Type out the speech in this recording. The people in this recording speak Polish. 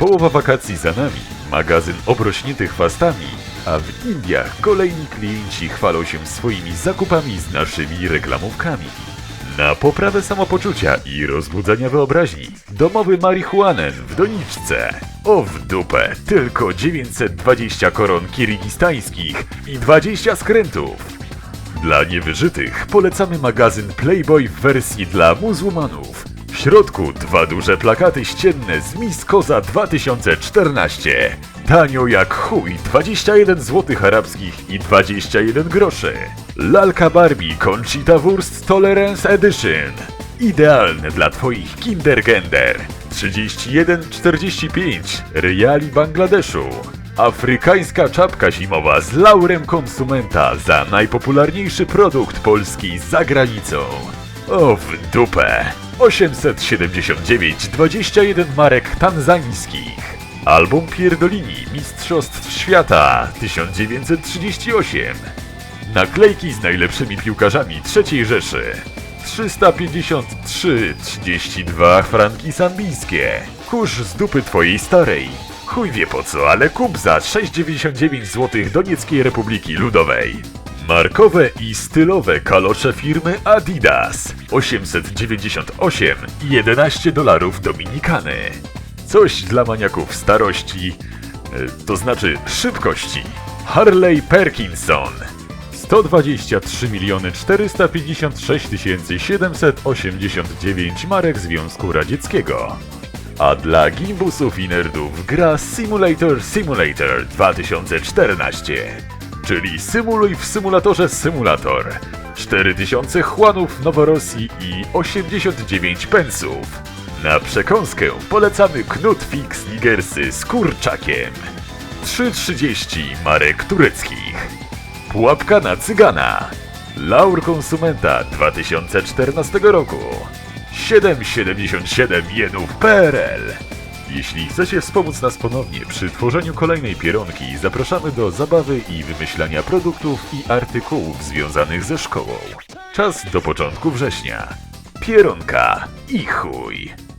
Połowa wakacji za nami, magazyn obrośnięty chwastami, a w Indiach kolejni klienci chwalą się swoimi zakupami z naszymi reklamówkami. Na poprawę samopoczucia i rozbudzania wyobraźni, domowy marihuanen w doniczce. O w dupę, tylko 920 koron kirgistańskich i 20 skrętów. Dla niewyżytych polecamy magazyn Playboy w wersji dla muzułmanów. W środku dwa duże plakaty ścienne z Miss Koza 2014. Tanio jak chuj, 21 zł arabskich i 21 groszy. Lalka Barbie Conchita Wurst Tolerance Edition. Idealne dla Twoich kindergender. 31,45 Riali Bangladeszu. Afrykańska czapka zimowa z laurem konsumenta za najpopularniejszy produkt polski za granicą. O w dupę! 879 21 marek tanzańskich. Album Pierdolini Mistrzostw Świata 1938. Naklejki z najlepszymi piłkarzami III Rzeszy. 353,32 franki sambijskie. Kurz z dupy twojej starej. Chuj wie po co, ale kup za 6,99 zł Donieckiej Republiki Ludowej. Markowe i stylowe kalosze firmy Adidas. 898 i 11 dolarów Dominikany. Coś dla maniaków starości, e, to znaczy szybkości. Harley Perkinson. 123 miliony 456 tysięcy 789 marek Związku Radzieckiego. A dla gimbusów i nerdów gra Simulator Simulator 2014, czyli symuluj w symulatorze symulator. 4000 chłanów Noworosji i 89 pensów. Na przekąskę polecamy Knut Fix Nigersy z kurczakiem. 3,30 marek tureckich. Pułapka na cygana. Laur konsumenta 2014 roku. 7,77 jenów PRL. Jeśli chcecie wspomóc nas ponownie przy tworzeniu kolejnej pieronki, zapraszamy do zabawy i wymyślania produktów i artykułów związanych ze szkołą. Czas do początku września. Pieronka i chuj.